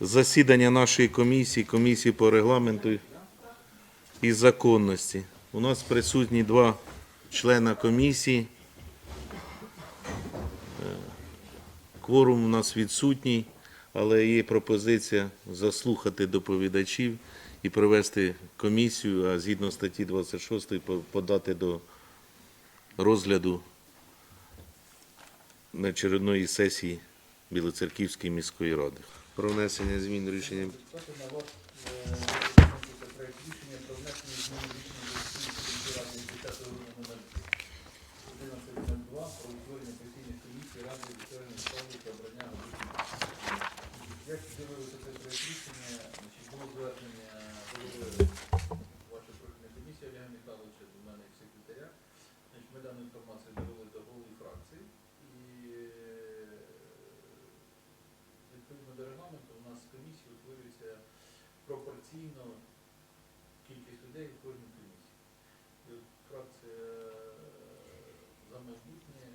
засідання нашої комісії, комісії по регламенту і законності. У нас присутні два члена комісії. Е, Кворум у нас відсутній, але є пропозиція заслухати доповідачів і провести комісію, а згідно статті 26 подати до розгляду на очередної сесії Білоцерківської міської ради. Про внесення змін до рішення. Ставте на вас е, виноситься проект рішення про внесення змін до рішення Верховної Ради від 10 грудня номер 1102 про утворення постійних комісій Ради відповідної справи та обрання аудитів. Як дивилися цей проект рішення, значить, було звернення голови вашої профільної комісії Олега Михайловича до мене як секретаря. Значить, ми дану інформацію довели до голови фракції і е, відповідно до регламенту у нас з комісії утворюється пропорційно кількість людей в кожній комісії. І от фракція е, за майбутнє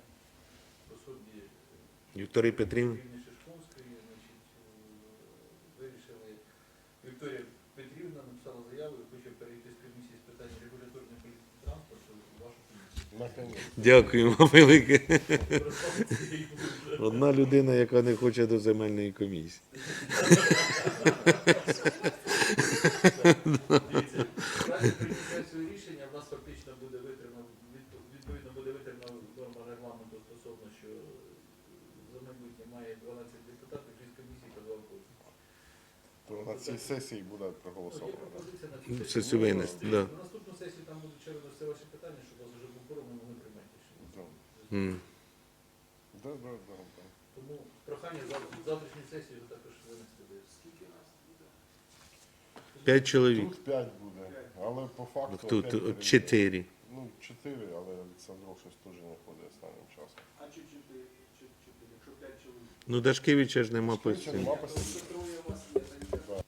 в особі Вікторії Петрівни. Шишковської, значить, е, вирішили, Вікторія Петрівна написала заяву і хоче перейти з комісії з питань регуляторної політики транспорту в вашу комісію. Дякуємо велике. Одна людина, яка не хоче до земельної комісії. фактично буде витримано, відповідно буде витримана норма регламенту стосовно, що за майбутнє має 12 депутатів, 6 комісій та 2 кожні. То на цій сесії буде є проголосовано. пропозиція на Ну, цю сесію. винести, Ну, да. На наступну сесію там будуть ще все ваші питання, щоб у вас вже був форум, ми могли приймати рішення. М. Да, да, да, да. Тому прохання зав- завтрашню сесію ви також винести скільки нас буде? П'ять чоловік. Тут п'ять буде, але по факту Тут опять от перевіряємо. чотири. Ну, чотири, але Олександров щось теж не ходить останнім часом. А чи чотири, чи чотири, якщо п'ять чоловік? Ну, Дашкевича ж нема постійно. нема постійно. троє у вас є, так?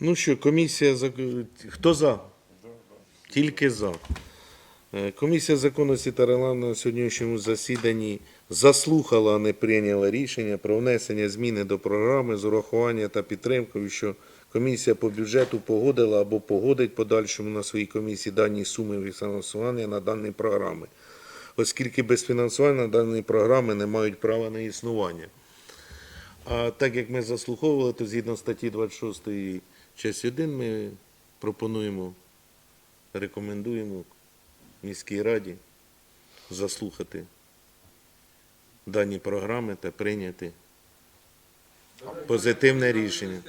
Ну що, комісія за хто за? Тільки за. Е, Комісія законності та регламенту на сьогоднішньому засіданні заслухала, а не прийняла рішення про внесення зміни до програми з урахування та підтримкою, що комісія по бюджету погодила або погодить подальшому на своїй комісії дані суми фінансування на дані програми, оскільки без фінансування даної програми не мають права на існування. А так як ми заслуховували, то згідно статті 26 часть 1 ми пропонуємо рекомендуємо міській раді заслухати дані програми та прийняти позитивне рішення.